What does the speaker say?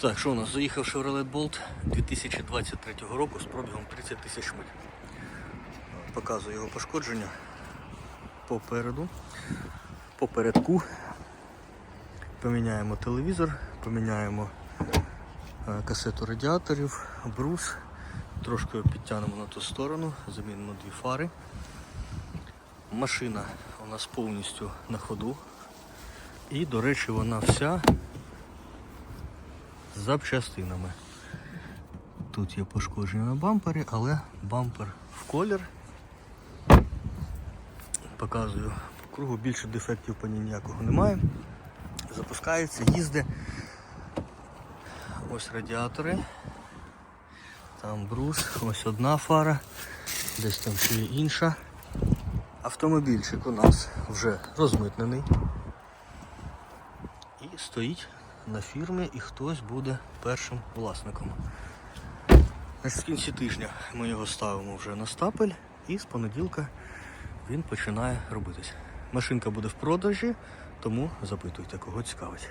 Так, що у нас? Заїхав Chevrolet Bolt 2023 року з пробігом 30 тисяч миль. Показую його пошкодження попереду, попередку. Поміняємо телевізор, поміняємо е, касету радіаторів, брус, трошки підтягнемо на ту сторону, замінимо дві фари. Машина у нас повністю на ходу. І, до речі, вона вся запчастинами. Тут є пошкодження на бампері, але бампер в колір. Показую по кругу, більше дефектів по ній ніякого немає. Запускається, їздить. Ось радіатори. Там брус, ось одна фара, десь там ще є інша. Автомобільчик у нас вже розмитнений. І стоїть на фірмі і хтось буде першим власником. В кінці тижня ми його ставимо вже на стапель і з понеділка він починає робитись. Машинка буде в продажі, тому запитуйте, кого цікавить.